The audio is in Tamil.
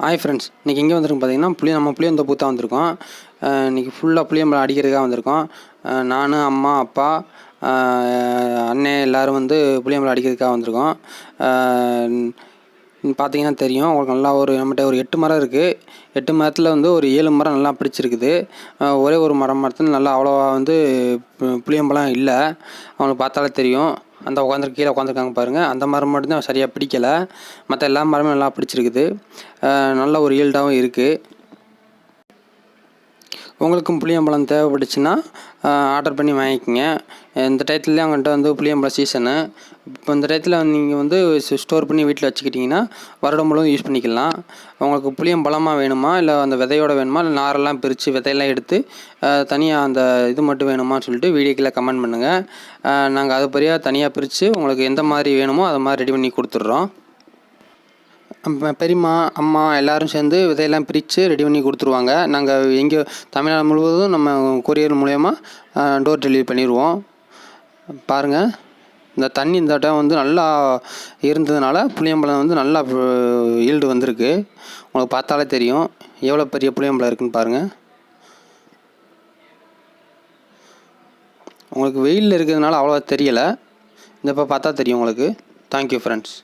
ஹாய் ஃப்ரெண்ட்ஸ் இன்றைக்கி எங்கே வந்திருக்கோம் பார்த்தீங்கன்னா புளிய நம்ம புளியந்தோப்பு பூத்தா வந்திருக்கோம். இன்றைக்கி இன்னைக்கு ஃபுல்லாக புளியம்பழம் அடிக்கிறதுக்காக வந்திருக்கோம். நான் அம்மா அப்பா அண்ணன் எல்லோரும் வந்து புளியம்பழம் அடிக்கிறதுக்காக வந்திருக்கோம். பார்த்தீங்கன்னா தெரியும். உங்களுக்கு நல்லா ஒரு நம்மகிட்ட ஒரு எட்டு மரம் இருக்குது எட்டு மரத்தில் வந்து ஒரு ஏழு மரம் நல்லா பிடிச்சிருக்குது. ஒரே ஒரு மரம் மரத்தில் நல்லா அவ்வளோவா வந்து பு- புளியம்பழம் இல்லை. அவங்களுக்கு பார்த்தாலே தெரியும். அந்த உட்காந்துருக்கு கீழே உட்காந்துருக்காங்க பாருங்கள் அந்த மரம் மட்டும்தான் சரியாக பிடிக்கலை. மற்ற எல்லா மரமும் நல்லா பிடிச்சிருக்குது. நல்ல ஒரு ஈல்டாகவும் இருக்குது உங்களுக்கும் புளியம்பழம் தேவைப்பட்டுச்சுன்னா ஆர்டர் பண்ணி வாங்கிக்கோங்க. இந்த டயத்துலேயே அவங்கள்ட்ட வந்து புளியம்பழம் சீசனு இப்போ இந்த டயத்தில் நீங்கள் வந்து ஸ்டோர் பண்ணி வீட்டில் வச்சுக்கிட்டிங்கன்னா வருடம் முழுவதும் யூஸ் பண்ணிக்கலாம். உங்களுக்கு புளியம்பழமாக வேணுமா? இல்லை அந்த விதையோட வேணுமா? இல்லை நாரெல்லாம் பிரித்து விதையெல்லாம் எடுத்து தனியாக அந்த இது மட்டும் வேணுமான்னு சொல்லிட்டு வீடியோக்கில் கமெண்ட் பண்ணுங்கள் நாங்கள் அது பெரியாக தனியாக பிரித்து உங்களுக்கு எந்த மாதிரி வேணுமோ அதை மாதிரி ரெடி பண்ணி கொடுத்துட்றோம். பெரியம்மா அம்மா எல்லாரும் சேர்ந்து விதையெல்லாம் பிரித்து ரெடி பண்ணி கொடுத்துருவாங்க. நாங்கள் எங்கே தமிழ்நாடு முழுவதும் நம்ம கொரியர் மூலயமா டோர் டெலிவரி பண்ணிடுவோம் பாருங்கள் இந்த தண்ணி இந்த டைம் வந்து நல்லா இருந்ததுனால புளியம்பழம் வந்து நல்லா ஈல்டு வந்திருக்கு. உங்களுக்கு பார்த்தாலே தெரியும் எவ்வளோ பெரிய புளியம்பழம் இருக்குன்னு பாருங்கள் உங்களுக்கு வெயிலில் இருக்கிறதுனால அவ்வளோவா தெரியலை. இந்த இப்போ பார்த்தா தெரியும் உங்களுக்கு. Thank you friends